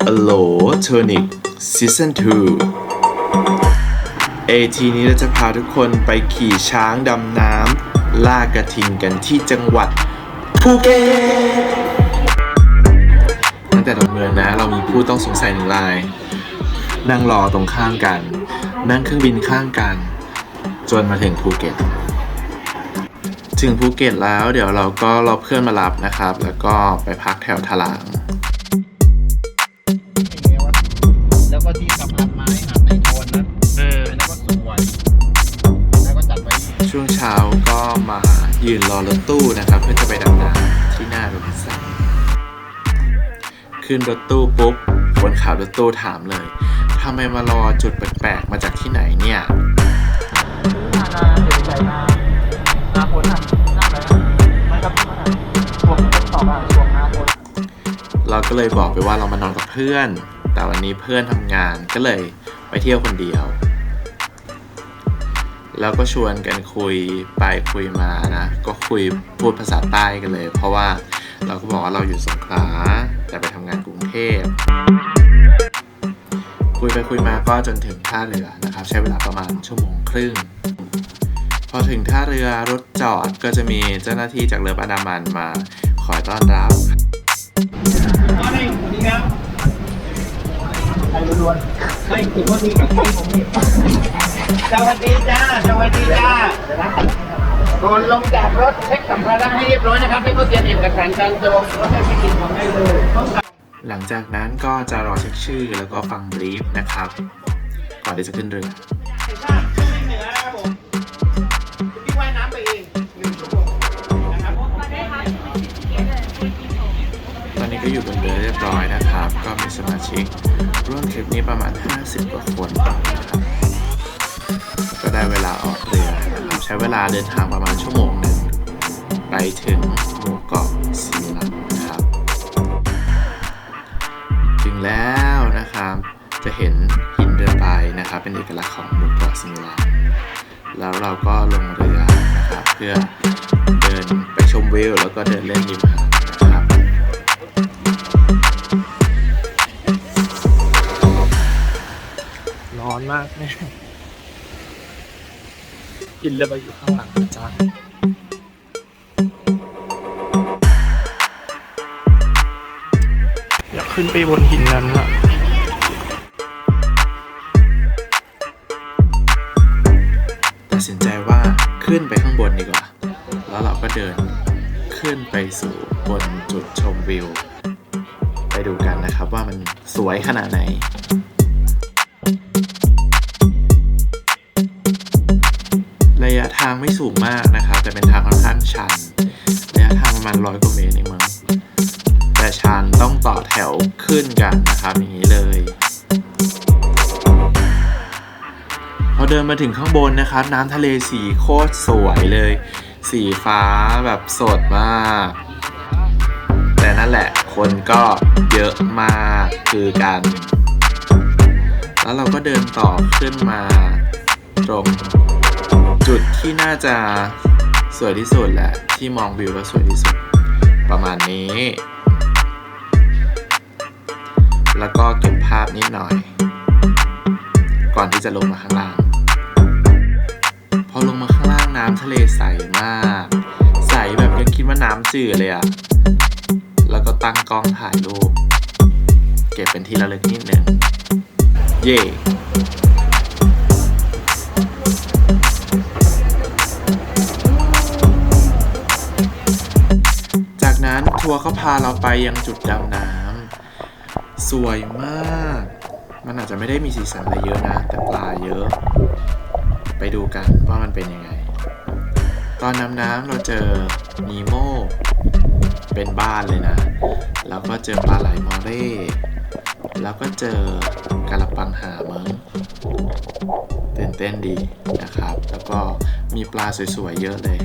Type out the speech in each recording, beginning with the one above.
alo Tonic Season 2 AT นี้เราจะพาทุกคนไปขี่ช้างดำน้ำล่ากระทิงกันที่จังหวัดภูเก็ตตั้งแต่ดอนเมืองนะ เรามีผู้ต้องสงสัยหนึ่งราย นั่งรอตรงข้างกัน นั่งเครื่องบินข้างกัน จนมาถึงภูเก็ตถึงภูเก็ตแล้วเดี๋ยวเราก็รอเพื่อนมารับนะครับ แล้วก็ไปพักแถวถลาง ถตู้นะครับ เพื่อจะไปดำน้ำที่หน้าโรบินสันขึ้นรถตู้ปุ๊บคนขับรถตู้ถามเลยทำไมมารอจุดแปลกๆมาจากที่ไหนเนี่ยเราก็เลยบอกไปว่าเรามานอนกับเพื่อน แต่วันนี้เพื่อนทำงานก็เลยไปเที่ยวคนเดียว แล้วก็ชวนกันคุยไปคุยมานะ ก็คุยพูดภาษาใต้กันเลย เพราะว่าเราก็บอกว่าเราอยู่สงขลาแต่ไปทำงานกรุงเทพคุยไปคุยมาก็จนถึงท่าเรือนะครับ ใช้เวลาประมาณชั่วโมงครึ่ง พอถึงท่าเรือรถจอดก็จะมีเจ้าหน้าที่จากเรือประดามันมาคอยต้อนรับอ๋อนี่สวัสดีครับใครล้วนๆไม่ถึงว่ามีกับพี่ผมนี่ สวัสดีจ้า สวัสดีจ้าก่อนลงจากรถเช็คสัมภาระให้เรียบร้อยนะครับ ไม่ก็เตรียมเอกสารการจองรถให้พี่กินของได้เลยต้องการหลังจากนั้นก็จะรอเช็คชื่อแล้วก็ฟังบรีฟนะครับ ก่อนที่จะขึ้นเรือตอนนี้ก็อยู่บนเรือเรียบร้อยนะครับ ก็มีสมาชิกร่วมทริปนี้ประมาณ 50กว่าคนนะครับ ได้เวลาออกเรือนะครับใช้เวลาเดินทางประมาณชั่วโมงหนึ่งไปถึงหมู่เกาะสีลันนะครับ ถึงแล้วนะครับ จะเห็นหินเรือใบนะครับ เป็นเอกลักษณ์ของหมู่เกาะสิมิลันแล้วเราก็ลงเรือนะครับ เพื่อเดินไปชมวิวแล้วก็เดินเล่นริมหาดนะครับร้อนมากแม่ กินเรือไปอยู่ข้างหลังจ้าอยากขึ้นไปบนหินนั้นอะตัดสินใจว่าขึ้นไปข้างบนดีกว่า แล้วเราก็เดินขึ้นไปสู่บนจุดชมวิว ไปดูกันนะครับว่ามันสวยขนาดไหน ทางไม่สูงมากนะครับ แต่เป็นทางค่อนข้างชันระยะทางประมาณร้อยกว่าเมตรเองมั้งแต่ชันต้องต่อแถวขึ้นกันนะครับอย่างนี้เลย พอเดินมาถึงข้างบนนะครับ น้ำทะเลสีโคตรสวยเลย สีฟ้าแบบสดมาก แต่นั่นแหละคนก็เยอะมากคือกัน แล้วเราก็เดินต่อขึ้นมาตรง จุดที่น่าจะสวยที่สุดแหละ ที่มองวิวแล้วสวยที่สุด ประมาณนี้ แล้วก็เก็บภาพนิดหน่อย ก่อนที่จะลงมาข้างล่าง พอลงมาข้างล่างน้ำทะเลใสมาก ใสแบบยังคิดว่าน้ำจืดเลยอะแล้วก็ตั้งกล้องถ่ายรูป เก็บเป็นที่ระลึกนิดนึง เย่ วร์เขาพาเราไปยังจุดดำน้ำสวยมาก มันอาจจะไม่ได้มีสีสันอะไรเยอะนะ แต่ปลาเยอะ ไปดูกันว่ามันเป็นยังไง ตอนน้ำน้ำเราเจอนีโมเป็นบ้านเลยนะ แล้วก็เจอปลาไหลมอเร่แล้วก็เจอกระปังหาเมิงตื่นเต้นดีนะครับ แล้วก็มีปลาสวยๆเยอะเลย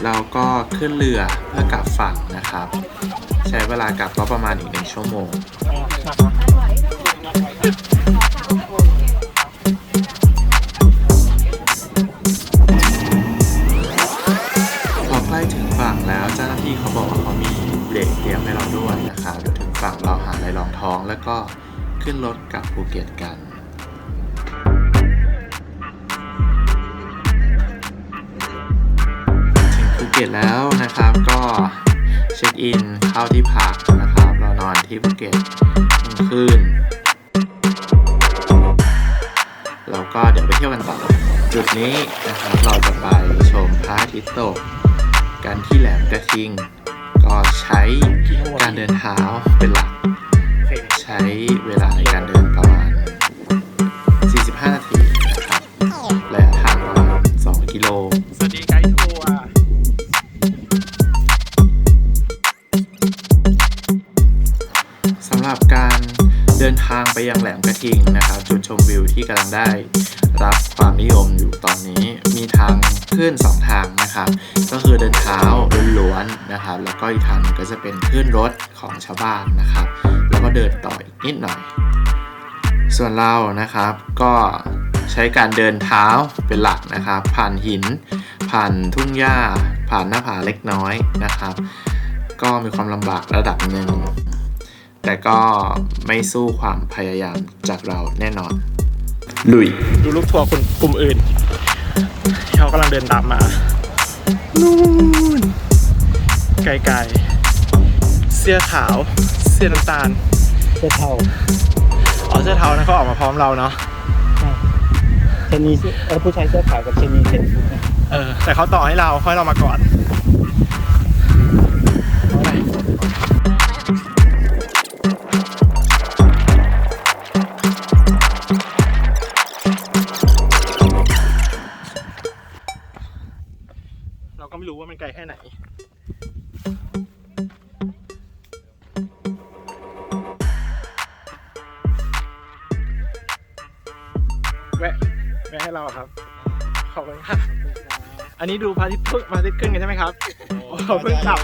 เสร็จเราก็ขึ้นเรือเพื่อกลับฝั่งนะครับ ใช้เวลากลับก็ประมาณอีกหนึ่งชั่วโมง ก็เช็คอินเข้าที่พักนะครับ เรานอนที่ภูเก็ตหนึ่งคืนแล้วก็เดี๋ยวไปเที่ยวกันต่อ จุดนี้นะครับเราจะไปชมพระอาทิตย์ตกกันที่แหลมกระทิง ก็ใช้การเดินเท้าเป็นหลัก ใช้เวลาในการเดินประ ที่กำลังได้รับความนิยมอยู่ตอนนี้มีทางขึ้น 2 ทางนะครับ ก็คือเดินเท้าล้วนๆนะครับ แล้วก็อีกทางหนึงก็จะเป็นขึ้นรถของชาวบ้านนะครับ แล้วก็เดินต่ออีกนิดหน่อย ส่วนเรานะครับก็ใช้การเดินเท้าเป็นหลักนะครับ ผ่านหิน ผ่านทุ่งหญ้า ผ่านหน้าผาเล็กน้อยนะครับ ก็มีความลำบากระดับหนึ่งแต่ก็ไม่สู้ความพยายามจากเราแน่นอน ลุย ดูลูกทัวร์คนกลุ่มอื่นที่เขากำลังเดินตามมานู่นไกลๆเสื้อขาว เสื้อน้ำตาลเสื้อเทาอ๋อเสื้อเทานะเขาออกมาพร้อมเราเนาะชนีเออผู้ชายเสื้อขาวกับชนีเสื้อฟูนะเออแต่เขาต่อให้เราให้เรามาก่อน ไม่รู้ว่ามันไกลแค่ไหนแวะแวะให้เราอะครับ ขอบคุณค่ะ อันนี้ดูพระอาทิตย์ขึ้นพระอาทิตย์ขึ้นกันใช่ไหมครับ โอ้โหเพิ่งกลับ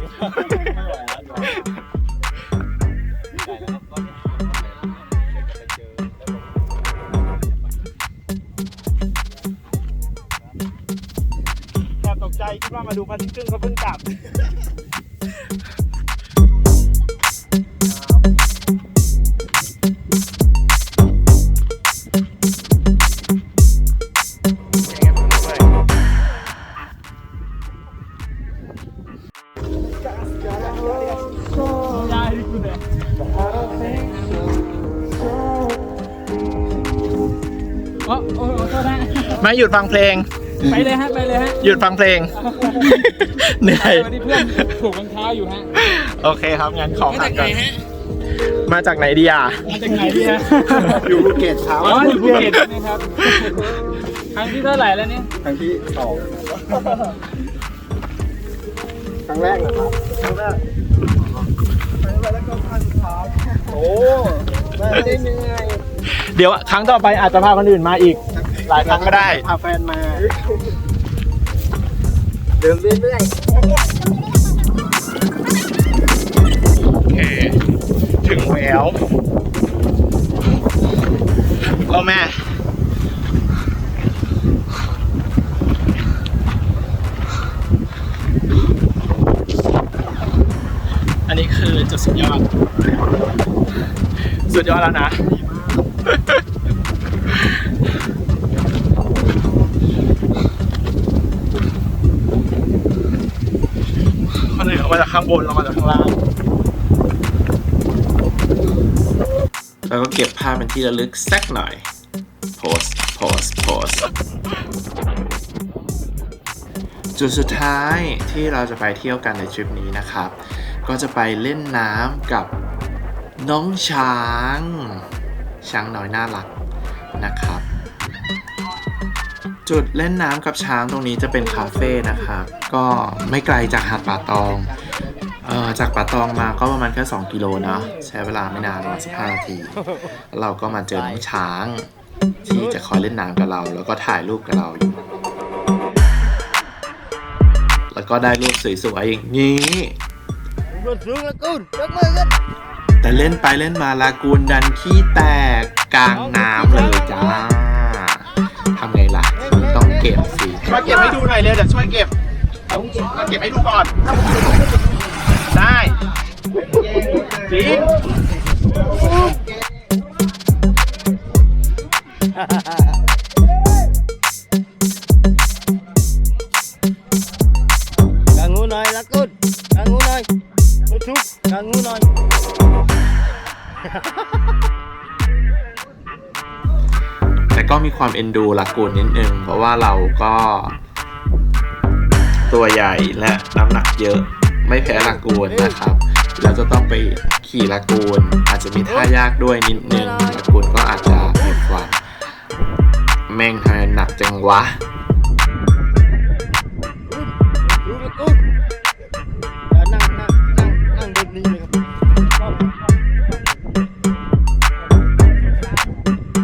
ดว่ามาดูพระอาทิตย์ขึ้นเขาเพิ่งกลับโอ้โอ้โทษนะมาหยุดฟังเพลง ไปเลยฮะไปเลยฮะหยุดฟังเพลง เหนื่อยวันนี้เพื่อนถูกรองเท้าอยู่ฮะ โอเคครับงั้นขอมาพัจากกก่ไหนอนฮะมาจากไหนดีอะ มาจากไหนดีฮะอยู่ภูเก็ตเช้าอ๋ออยู่ภูเก็ตนะครับครั้งที่เท่าไหร่แล้วเนี่ย ครั้งที่สองครั้งแรกเหรอครับ ครั้งแรกโอ้ไม่ได้เหนื่อย เดี๋ยวครั้งต่อไปอาจจะพาคนอื่นมาอีก หลายครั้งก็ได้พาแฟนมาเดินเรื่อยโอเคถึงแล้วก็แม่อันนี้คือจุดสุดยอด สุดยอดแล้วนะ คนอื่นเอา มาจากข้างบนเรามาจากข้างล่าง แล้วก็เก็บภาพเป็นที่ระลึกสักหน่อย โพสโพสโพสจุดสุดท้ายที่เราจะไปเที่ยวกันในทริปนี้นะครับ ก็จะไปเล่นน้ำกับน้องช้าง ช้างน้อยน่ารักนะครับ จุดเล่นน้ำกับช้างตรงนี้จะเป็นคาเฟ่นะครับ ก็ไม่ไกลจากหาดป่าตองเอ่อจากป่าตองมาก็ประมาณแค่ 2 กิโลเนาะใช้เวลาไม่นานประมาณ15นาที เราก็มาเจอน้องช้าง ที่จะคอยเล่นน้ำกับเรา แล้วก็ถ่ายรูปกับเราอยู่ แล้วก็ได้รูปสวยๆอย่างนี้แต่เล่นไปเล่นมาลากูนดันขี้แตกกลางน้ำเลยจ้า ก็บสิมาเก็บให้ดูหน่อยเร็วเดี๋ยวช่วยเก็บมาเก็บให้ดูก่อน ได้จริงก ความเอ็นดูลากูนนิดนึง เพราะว่าเราก็ตัวใหญ่และน้ำหนักเยอะไม่แพ้ลากูนนะครับเราจะต้องไปขี่ลากูนอาจจะมีท่ายากด้วยนิดนึงลากูนก็อาจจะมีความแม่งทำไมหนักจังวะ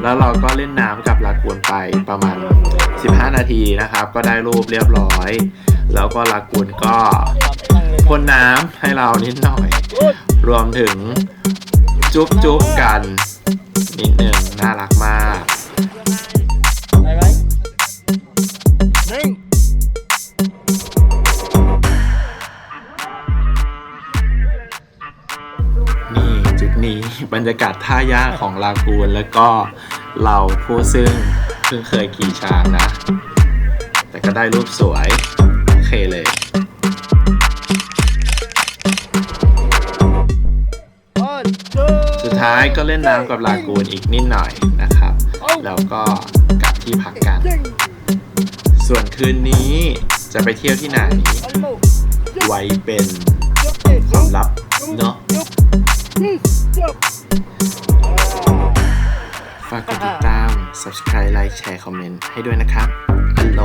แล้วเราก็เล่นน้ำกับลากูนไปประมาณ 15 นาทีนะครับ ก็ได้รูปเรียบร้อย แล้วก็ลากูนก็พ่นน้ำให้เรานิดหน่อย รวมถึงจุ๊บจุ๊บกัน นิดหนึ่งน่ารักมากได้ไหมนิ่งนี่จุดนี้บรรยากาศท่ายากของลากูนแล้วก็ เราผู้ซึ่งเพิ่งเคยขี่ช้างนะ แต่ก็ได้รูปสวย โอเคเลยสุดท้ายก็เล่นน้ำกับลากูนอีกนิดหน่อยนะครับ แล้วก็กลับที่พักกัน ส่วนคืนนี้จะไปเที่ยวที่ไหน ไว้เป็นความลับ ค์แชร์คอมเมนต์ให้ด้วยนะครับฮัลโหล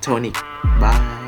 โทนิกบาย